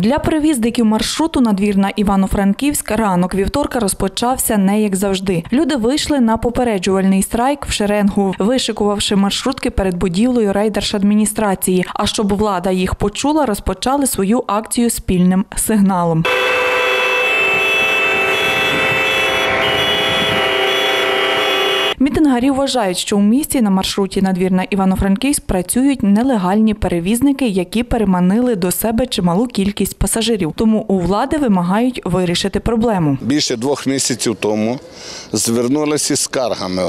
Для перевізників маршруту надвірна Івано-Франківськ ранок вівторка розпочався не як завжди. Люди вийшли на попереджувальний страйк в шеренгу, вишикувавши маршрутки перед будівлею райдержадміністрації. А щоб влада їх почула, розпочали свою акцію спільним сигналом. Мітингарі вважають, що у місті на маршруті надвірна Івано-Франківськ працюють нелегальні перевізники, які переманили до себе чималу кількість пасажирів. Тому у влади вимагають вирішити проблему. Більше двох місяців тому звернулися скаргами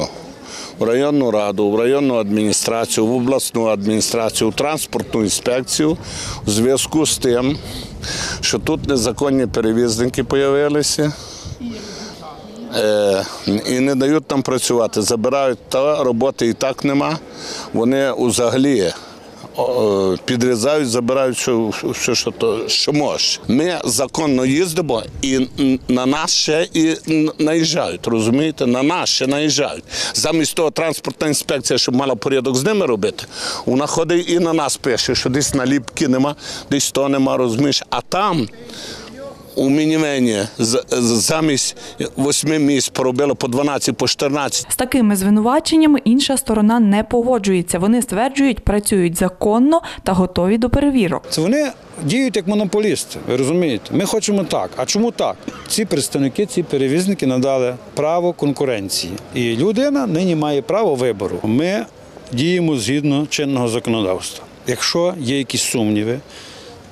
в районну раду, в районну адміністрацію, в обласну адміністрацію, в транспортну інспекцію у зв'язку з тим, що тут незаконні перевізники з'явилися. Е, і не дають там працювати, забирають та роботи і так нема. Вони взагалі підрізають, забирають, що, що, що, що може. Ми законно їздимо і на нас ще і наїжджають, розумієте? На нас ще наїжджають. Замість того транспортна інспекція, щоб мала порядок з ними робити, вона ходить і на нас пише, що десь наліпки нема, десь то нема, розумієш. А там у мінімені замість восьми місць поробили по 12, по 14. З такими звинуваченнями інша сторона не погоджується. Вони стверджують, працюють законно та готові до перевірок. Це вони діють як монополісти. Ви розумієте? Ми хочемо так. А чому так? Ці представники, ці перевізники надали право конкуренції, і людина нині має право вибору. Ми діємо згідно чинного законодавства. Якщо є якісь сумніви.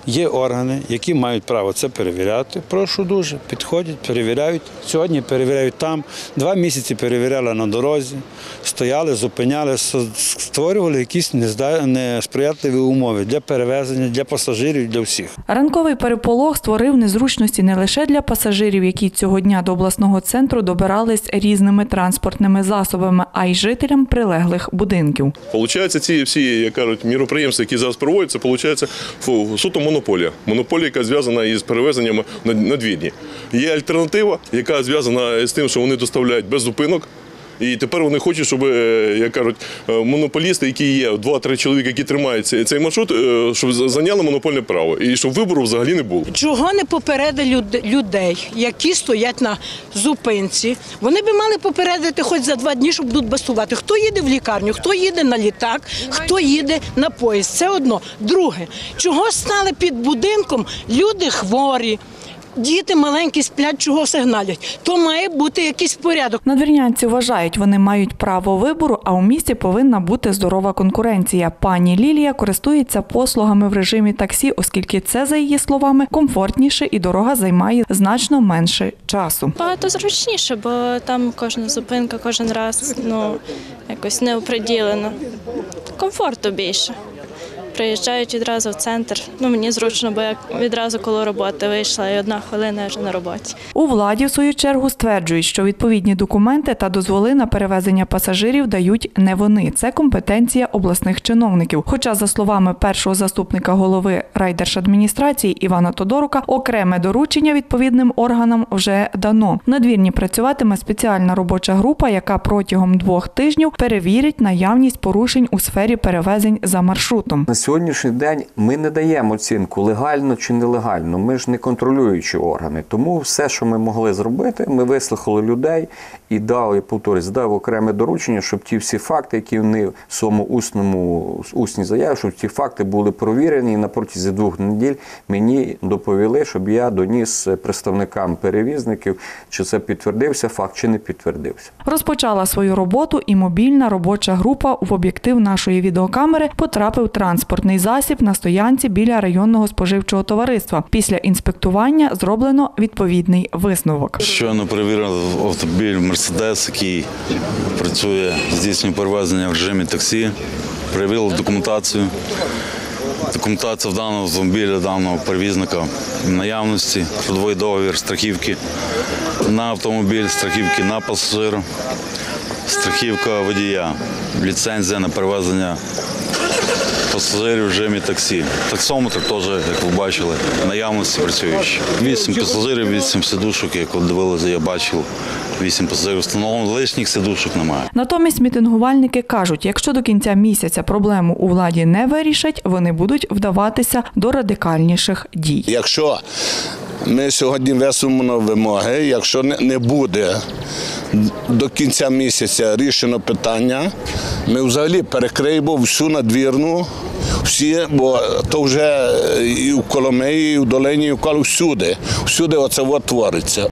Є органи, які мають право це перевіряти. Прошу дуже, підходять, перевіряють. Сьогодні перевіряють там. Два місяці перевіряли на дорозі, стояли, зупиняли, створювали якісь несприятливі умови для перевезення, для пасажирів, для всіх. Ранковий переполох створив незручності не лише для пасажирів, які цього дня до обласного центру добирались різними транспортними засобами, а й жителям прилеглих будинків. Получається, ці всі, як кажуть, міроприємства, які зараз проводяться, получається суто монополія. Монополія, яка зв'язана із перевезеннями на надвідні. Є альтернатива, яка зв'язана з тим, що вони доставляють без зупинок. І тепер вони хочуть, щоб, е, як кажуть, е, монополісти, які є, два-три чоловіки, які тримають цей- цей маршрут, е, щоб зайняли монопольне право і щоб вибору взагалі не було. Чого не попередили людей, які стоять на зупинці? Вони би мали попередити хоч за два дні, щоб тут бастувати. Хто їде в лікарню, хто їде на літак, хто їде на поїзд. Це одно. Друге, чого стали під будинком люди хворі, діти маленькі сплять, чого сигналять? То має бути якийсь порядок. Надвірнянці вважають, вони мають право вибору, а у місті повинна бути здорова конкуренція. Пані Лілія користується послугами в режимі таксі, оскільки це, за її словами, комфортніше і дорога займає значно менше часу. Багато зручніше, бо там кожна зупинка, кожен раз ну якось не оприділено. Комфорту більше. Приїжджають відразу в центр. Ну мені зручно, бо я відразу коло роботи вийшла і одна хвилина вже на роботі. У владі, в свою чергу, стверджують, що відповідні документи та дозволи на перевезення пасажирів дають не вони. Це компетенція обласних чиновників. Хоча, за словами першого заступника голови райдержадміністрації Івана Тодорука, окреме доручення відповідним органам вже дано. Надвірні працюватиме спеціальна робоча група, яка протягом двох тижнів перевірить наявність порушень у сфері перевезень за маршрутом. Сьогоднішній день ми не даємо оцінку легально чи нелегально. Ми ж не контролюючі органи. Тому все, що ми могли зробити, ми вислухали людей і дали, повторюсь, дав окреме доручення, щоб ті всі факти, які вони в своєму усному усній заяві, щоб ті факти були провірені і на протязі двох неділь мені доповіли, щоб я доніс представникам перевізників, чи це підтвердився факт, чи не підтвердився. Розпочала свою роботу і мобільна робоча група в об'єктив нашої відеокамери потрапив транспортний засіб на стоянці біля районного споживчого товариства. Після інспектування зроблено відповідний висновок. Щойно перевірив автомобіль Мерседес, який працює, здійснює перевезення в режимі таксі. Перевірили документацію. Документація в даного автомобіля, даного перевізника наявності, трудовий договір, страхівки на автомобіль, страхівки на пасажира, страхівка водія, ліцензія на перевезення пасажирів в режимі таксі. Таксометр теж, як ви бачили, наявності працюючий. Вісім пасажирів, вісім сидушок, як ви дивилися, я бачив. Вісім пасажирів встановлено, лишніх сидушок немає. Натомість мітингувальники кажуть, якщо до кінця місяця проблему у владі не вирішать, вони будуть вдаватися до радикальніших дій. Якщо ми сьогодні висунемо вимоги, якщо не буде до кінця місяця рішено питання, ми взагалі перекриємо всю надвірну, всі, бо то вже і в Коломиї, і в долині, і в Колу всюди. Всюди оце от твориться.